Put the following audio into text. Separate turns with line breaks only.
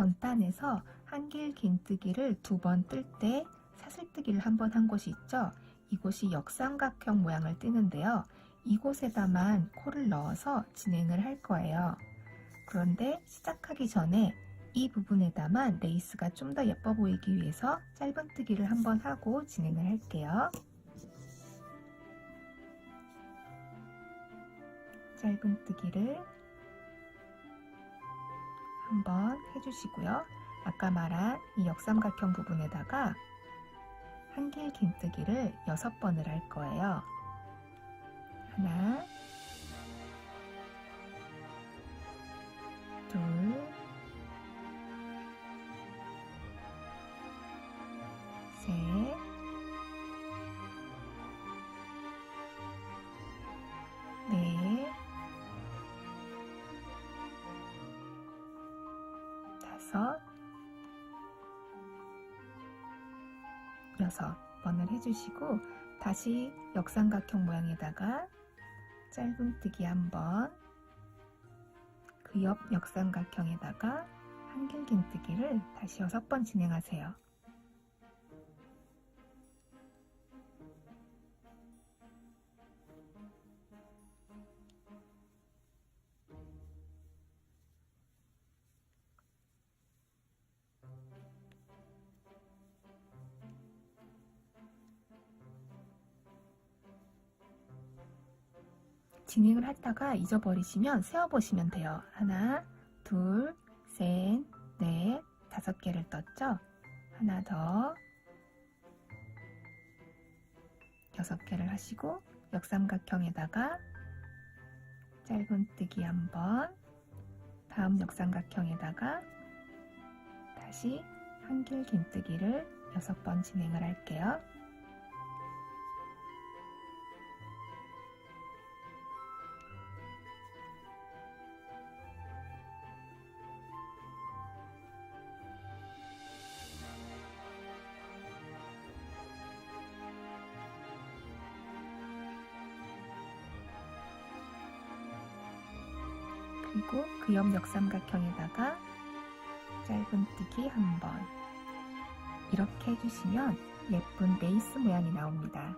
전단에서 한길 긴뜨기를 두 번 뜰 때 사슬뜨기를 한 번 한 곳이 있죠. 이곳이 역삼각형 모양을 뜨는데요. 이곳에다만 코를 넣어서 진행을 할 거예요. 그런데 시작하기 전에 이 부분에다만 레이스가 좀 더 예뻐 보이기 위해서 짧은뜨기를 한번 하고 진행을 할게요. 짧은뜨기를 한번 해주시고요. 아까 말한 이 역삼각형 부분에다가 한길 긴뜨기를 여섯 번을 할 거예요. 하나, 다섯, 여섯 번을 해주시고 다시 역삼각형 모양에다가 짧은뜨기 한 번, 그 옆 역삼각형에다가 한길긴뜨기를 다시 여섯 번 진행하세요. 진행을 하다가 잊어버리시면 세어보시면 돼요. 하나, 둘, 셋, 넷, 다섯 개를 떴죠? 하나 더, 여섯 개를 하시고 역삼각형에다가 짧은뜨기 한 번, 다음 역삼각형에다가 다시 한길 긴뜨기를 여섯 번 진행을 할게요. 그리고 그 옆 역삼각형에다가 짧은뜨기 한 번. 이렇게 해주시면 예쁜 레이스 모양이 나옵니다.